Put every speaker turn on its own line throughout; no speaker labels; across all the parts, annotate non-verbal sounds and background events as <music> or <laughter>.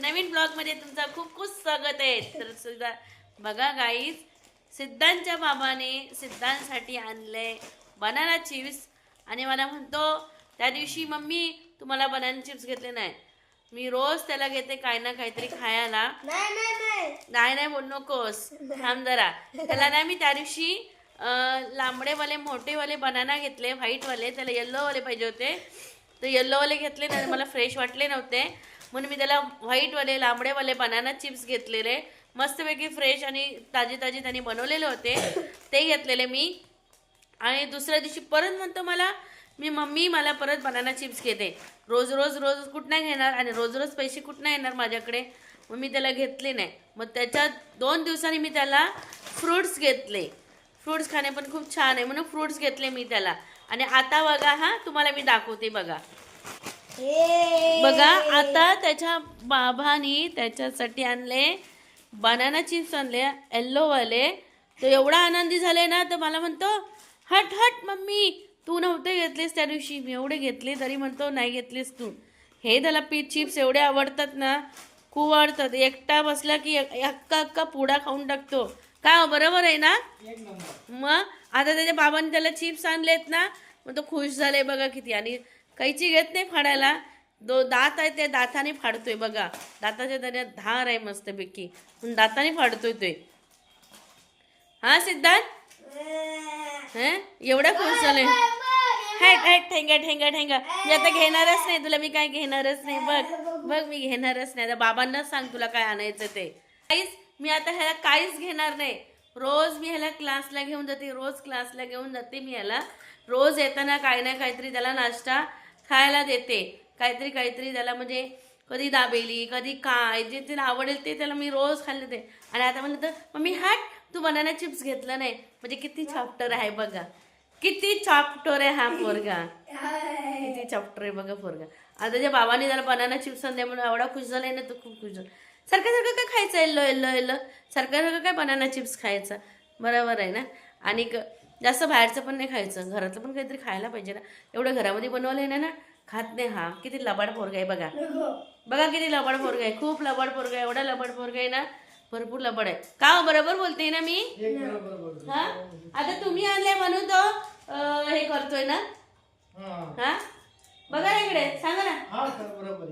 नवीन ब्लॉगमध्ये तुमचं खूप खूप स्वागत आहे. तर सुद्धा बघा गाईज सिद्धांच्या बाबाने सिद्धांसाठी आणले बनाना चिप्स आणि मला म्हणतो त्या दिवशी मम्मी तुम्हाला बनाना चिप्स घेतले नाही. मी रोज त्याला घेते काय ना काहीतरी खायला.
नाही नाही नाही.
नाही नाही बोल नकोस. थांब जरा. त्याला ना मी त्या दिवशी लांबडेवाले मोठेवाले बनाना घेतले व्हाईटवाले त्याला येल्लोवाले पाहिजे होते. तर येल्लोवाले घेतले नाही मला फ्रेश वाटले नव्हते. म्हणून मी त्याला व्हाईटवाले लांबडेवाले बनाना चिप्स घेतलेले. मस्तपैकी फ्रेश आणि ताजे ताजे त्यांनी बनवलेले होते. ते घेतलेले मी. आणि दुसऱ्या दिवशी परत म्हणतो मला मी मम्मी मला परत बनाना चिप्स घेते. रोज रोज रोज कुठं घेणार आणि रोज रोज पैसे कुठं येणार माझ्याकडे. मग मी त्याला घेतले नाही. मग त्याच्या दोन दिवसांनी मी त्याला फ्रुट्स घेतले. फ्रुट्स खाणे पण खूप छान आहे म्हणून फ्रुट्स घेतले मी त्याला. आणि आता बघा हां तुम्हाला मी दाखवते बघा. बघा आता त्याच्या बाबानी त्याच्यासाठी आणले बनाना चिप्स आणले येल्लोवाले तो एवढा आनंदी झाले ना तर मला म्हणतो हट हट मम्मी तू नव्हते घेतलीस त्या दिवशी. मी एवढे घेतले तरी म्हणतो नाही घेतलीस तू. हे त्याला पीठ चिप्स एवढे आवडतात ना खूप आवडतात. एकटा बसला की एक- अक्का अक्का पुडा खाऊन टाकतो. काय हो, बरोबर आहे ना? मग आता त्याच्या बाबांनी त्याला चिप्स आणलेत ना मग तो खुश झालाय बघा किती. आणि कैची घेत नाही फाडायला. दो दात आहे ते दाताने फाडतोय बघा. दाताच्या दर्यात धार आहे मस्तपैकी. पण दाताने फाडतोय तो. हा सिद्धार्थ? हं? एवढा खुश झालाय. हॅट हॅट ठेंगा ठेंगा ठेंगा. मी आता घेणारच नाही तुला मी काय घेणारच नाही. बघ बघ मी घेणारच नाही. आता बाबांनाच सांग तुला काय आणायचं ते. काहीच मी आता ह्याला काहीच घेणार नाही. रोज मी ह्याला क्लासला घेऊन जाते रोज क्लासला घेऊन जाते मी ह्याला. रोज येताना काही ना काहीतरी त्याला नाश्ता खायला देते. काहीतरी काहीतरी त्याला म्हणजे कधी दाबेली कधी काय जे त्याला आवडेल ते त्याला मी रोज खाल्ले ते आणि आता म्हणलं तर मम्मी हॅट तू बनाना चिप्स घेतलं नाही. म्हणजे किती चॅप्टर आहे बघा. किती चॉप्टर आहे हा पोरगा. किती चॉप्टर आहे बघा पोरगा. आता ज्या बाबाने त्याला बनाना चिप्स आणले म्हणून एवढा खुश झालाय ना तो खूप खुश झाला. सारखं सारखं काय खायचं येल्लो येल्लो येल्लो सारखं सारखं काय बनाना चिप्स खायचं? बरोबर आहे ना? आणि जास्त बाहेरचं पण नाही खायचं. घरातलं पण काहीतरी खायला पाहिजे ना. एवढं घरामध्ये बनवलं आहे ना खात नाही हा. किती लबाड पोरगा आहे बघा. बघा किती लबाड पोरगा आहे. खूप लबाड पोरगा आहे. एवढा लबाड पोरगा आहे ना भरपूर लबाड आहे. का हो, बरोबर बोलते ना मी? हा? आता तुम्ही आणले म्हणून तो हे करतोय ना? हा. बघा ना इकडे सांगा ना.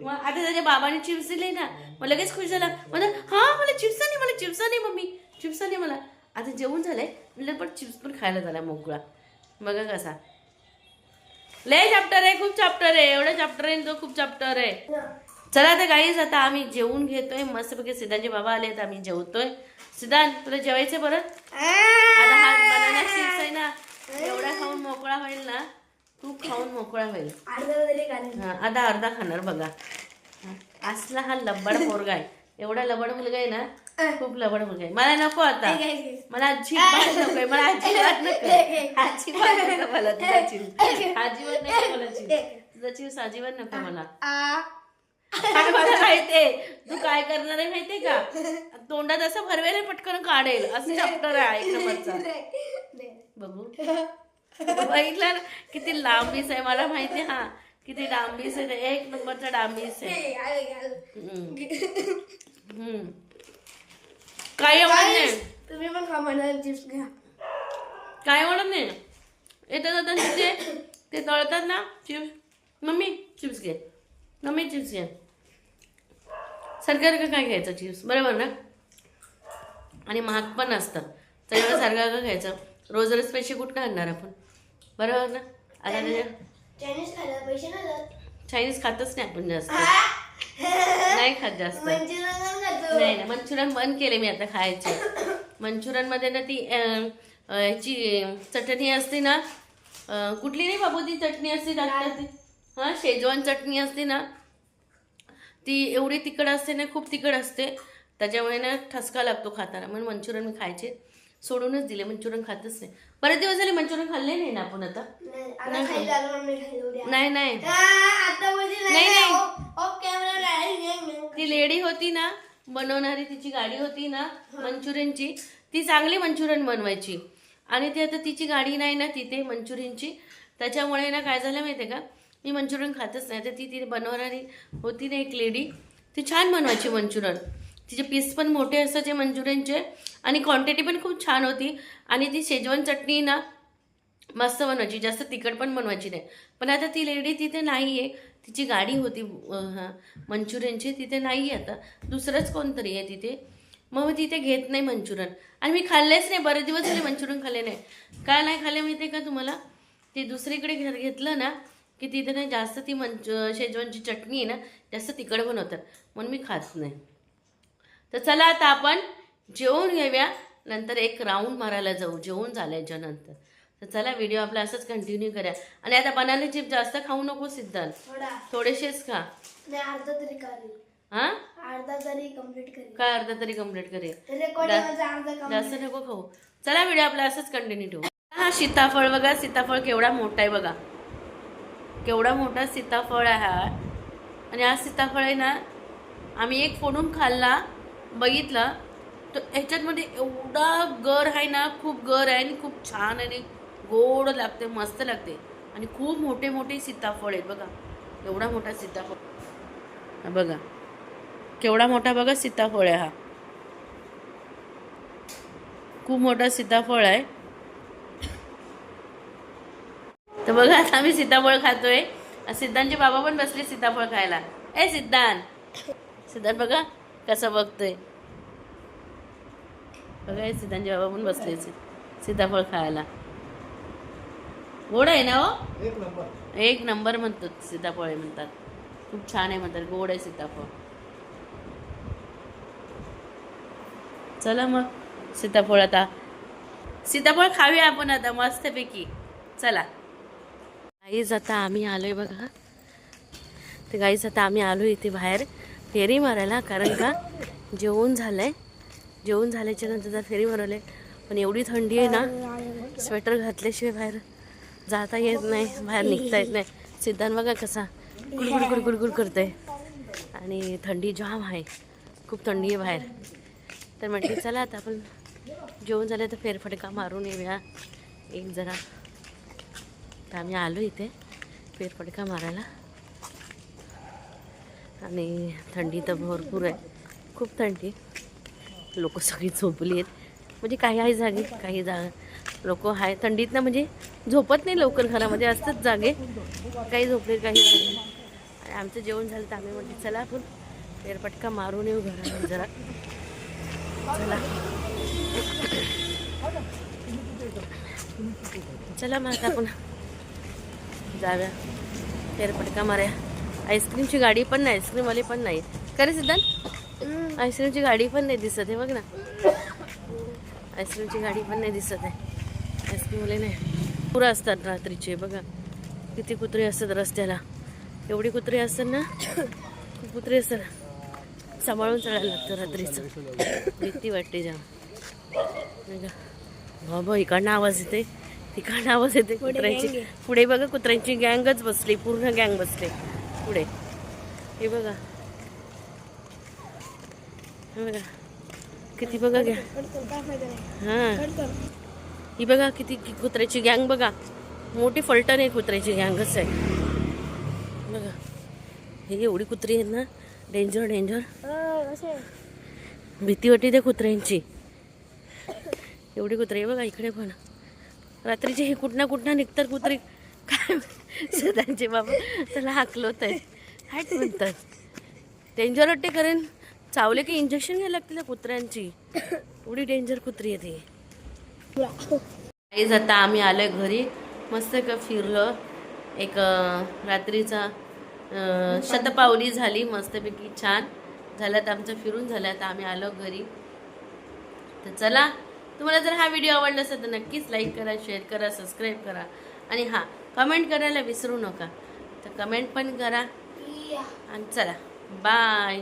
मग आता त्याच्या बाबाने चिप्स दिले ना. मग लगेच खुश झाला. म्हणा हा मला चिप्स नाही मला चिप्स नाही मम्मी. चिप्स नाही मला. आता जेवण झालंय. म्हणलं पण चिप्स पण खायला झाला मोकळा बघा कसा. लय चॅप्टर आहे खूप चॅप्टर आहे. एवढं चॅप्टर आहे तो खूप चॅप्टर आहे. चला आता गाईज आता आम्ही जेवून घेतोय. मस्तपैकी सिद्धांचे बाबा आले तर आम्ही जेवतोय. सिद्धांत तुला जेवायचं परत? आता हा बनाना चिप्स आहे ना एवढा खाऊन मोकळा होईल ना तू खाऊन मोकळा होईल. हा आता अर्धा खाणार बघा. हा, असला हा लब्बड पोरगा आहे. एवढा लबड मुलगा आहे ना खूप लबड मुलगा आहे. मला नको आता. मला अजिबात <laughs> नकोय मला अजिबात नको अजिबात नको मला तुझा चिप्स अजिबात नको मला चिप्स तुझा अजिबात नको मला. माहितीये? तू काय करणार आहे माहितीये का? तोंडात असं भरवेल पटकन काढेल. असं चॅप्टर आहे एक नंबरचा बघू बघितलं ना? किती लांबीस आहे मला माहिती हा. किती लांबीस आहे. एक नंबरचा डांबीस आहे. काही आवडत नाही.
तुम्ही पण खा मला चिप्स घ्या.
काय आवडत नाही. येतात जातात तिथे ते तळतात ना चिप्स मम्मी चिप्स घे. मम्मी चिप्स घे. सारखं काय घ्यायचं चिप्स बरोबर ना? आणि महाग पण असतं. तर एवढं सारखं सारखं घ्यायचं? रोज रोज पैसे कुठं आणणार आपण? बरोबर ना? आता
चायनीज खायला पैसे नाही जात
चायनीज खातच नाही आपण जास्त. नाही खात जास्त.
खातो
नाही ना मंचुरियन बंद केले मी आता खायचे. <coughs> मंचुरियनमध्ये ना ती अं, अं, याची चटणी असते ना कुठली नाही बाबू ती चटणी असते ती हा शेजवान चटणी असते ना ती एवढी तिखट असते ना खूप तिखट असते. त्याच्यामुळे ना ठसका लागतो खाताना. म्हणून मंचुरियन मी खायचे. सोडूनच दिले मंचुरियन खातच नाही. बरेच दिवस झाले मंचुरियन खाल्ले नाही ना आपण आता?
नाही,
नाही. ती लेडी होती ना बनवणारी तिची गाडी होती ना मंचुरियनची. ती चांगली मंचुरियन बनवायची. आणि ती आता तिची गाडी नाही ना तिथे मंचुरियनची. त्याच्यामुळे ना काय झालं माहिती आहे का? मी मंचुरियन खातच नाही. तर ती ती बनवणारी होती ना एक लेडी. ती छान बनवायची मंचुरियन. तिचे पीस पण मोठे असायचे मंचुरियनचे. आणि क्वांटिटी पण खूप छान होती. आणि ती शेजवान चटणी ना मस्त बनवायची जास्त तिखट पण बनवायची नाही. पण आता ती लेडी तिथे नाही आहे तिची गाडी होती अं, मंचुरियनची तिथे नाही आहे आता. दुसरंच कोणतरी आहे तिथे. मग मी तिथे घेत नाही मंचुरियन. आणि मी खाल्लेच नाही बरेच दिवस झाले मंचुरियन खाल्ले नाही. काय नाही खाल्ले माहिती आहे का तुम्हाला? ते दुसरीकडे घेतलं ना की तिथे ना जास्त ती मंच शेजवानची चटणी आहे ना जास्त तिखट बनवतात. म्हणून मी खात नाही. तर चला आता आपण जेवून घेऊया. नंतर एक राऊंड मारायला जाऊ. जेवून झाल्याच्यानंतर तर चला व्हिडिओ आपला असंच कंटिन्यू करूया. आणि आता बनाना चिप जास्त खाऊ नको सिद्धांत.
थोडा.
थोडेसेच खा.
नाही अर्धा तरी
हा?
अर्धा तरी कंप्लीट करेल.
काय अर्धा तरी कंप्लीट करेल. जास्त नको खाऊ. चला व्हिडिओ आपला असंच कंटिन्यू ठेवू. हा सीताफळ बघा सीताफळ केवढा मोठा आहे बघा. केवढा मोठा सीताफळ आहे हा. आणि हा सीताफळ आहे ना आम्ही एक फोडून खाल्ला बघितला तर ह्याच्यातमध्ये एवढा गर आहे ना खूप गर आहे आणि खूप छान आणि गोड लागते मस्त लागते. आणि खूप मोठे मोठे सीताफळ आहेत बघा. एवढा मोठा सीताफळ. हा बघा. केवढा मोठा बघा सीताफळ आहे हा. खूप मोठा सीताफळ आहे. तर बघा आता आम्ही सीताफळ खातोय. सिद्धांतचे बाबा पण बसले सीताफळ खायला. ए सिद्धांत! सिद्धांत बघा कसं बघतोय. बघा हे सिद्धांतचे बाबा पण बसले सीताफळ खायला. गोड आहे ना हो?
एक नंबर.
एक नंबर म्हणतो सीताफळ आहे म्हणतात. खूप छान आहे म्हणतात गोड आहे सीताफळ. चला मग सीताफळ आता. सीताफळ खाऊया आपण आता मस्तपैकी. चला. गाईज आता आम्ही आलोय बघा. ते गाईज आता आम्ही आलो इथे बाहेर फेरी मारायला. कारण का जेवण झालंय. जेवण झाल्याच्यानंतर फेरी मारवले पण एवढी थंडी आहे ना स्वेटर घातल्याशिवाय बाहेर जाता येत नाही बाहेर निघता येत नाही. सिद्धांत बघा कसा गुडगुड गुडगुड गुड करतोय. आणि थंडी जाम आहे. खूप थंडी आहे बाहेर. तर म्हटली चला आता आपण जेवण झालं तर फेरफटका मारून येऊया. एक जरा तर आम्ही आलो इथे फेरफटका मारायला. आणि थंडी तर भरपूर आहे. खूप थंडी. लोक सगळी झोपली आहेत. म्हणजे काही आहे जागी काही जागा लोक आहे थंडीत ना म्हणजे झोपत नाही लवकर घरामध्ये असतात जागे. काही झोपले काही आणि आमचं जेवण झालं तर आम्ही म्हटलं चला आपण फेरफटका मारून येऊ घरामध्ये जरा. चला. चला मग आपण जाऊया. फेरफटका मारूया. आईस्क्रीमची गाडी पण नाही आईस्क्रीमवाली पण नाही. का रे सिद्धांत? आईस्क्रीमची गाडी पण नाही दिसत आहे बघ ना. आईस्क्रीमची गाडी पण नाही दिसत आहे. आईस्क्रीमवाले नाही. पुरं असतात रात्रीचे बघा. किती कुत्रे असतात रस्त्याला. एवढी कुत्रे असतात ना खूप कुत्रे असतात. सांभाळून चढायला लागतं रात्रीचं. भीती वाटते जाम? बाबा इकडनं आवाज येते तिकडनं आवाज येते कुत्र्यांची. पुढे बघा कुत्र्यांची गँगच बसली पूर्ण गँग बसले. पुढे. हे बघा. हे बघा. किती बघा घ्या हां. ही बघा किती कुत्र्याची गँग बघा. मोठी फलटण आहे कुत्र्याची गँगच आहे. बघा. हे एवढी कुत्री आहेत ना. डेंजर डेंजर भीती वाटते त्या कुत्र्यांची. एवढी कुत्री आहे बघा इकडे पण. रात्रीचे हे कुठना कुठना निघतात कुत्री? काय सदांचे बाबा त्याला हाकलवत आहे हाट म्हणतात? डेंजर वाटते कारण चावले की इंजेक्शन घ्यायला लागते त्या कुत्र्यांची. एवढी डेंजर कुत्री आहे ती. काहीच आता आम्ही आलोय घरी. मस्त का फिरलं. एक रात्रीचा शतपावली झाली. मस्तपैकी छान झालं तर आमचं फिरून झालं. आता आम्ही आलो घरी. तर चला तुम्हाला जर हा व्हिडिओ आवडला असेल तर नक्कीच लाईक करा शेअर करा सबस्क्राईब करा. आणि हां कमेंट करायला विसरू नका. तर कमेंट पण करा. आणि चला बाय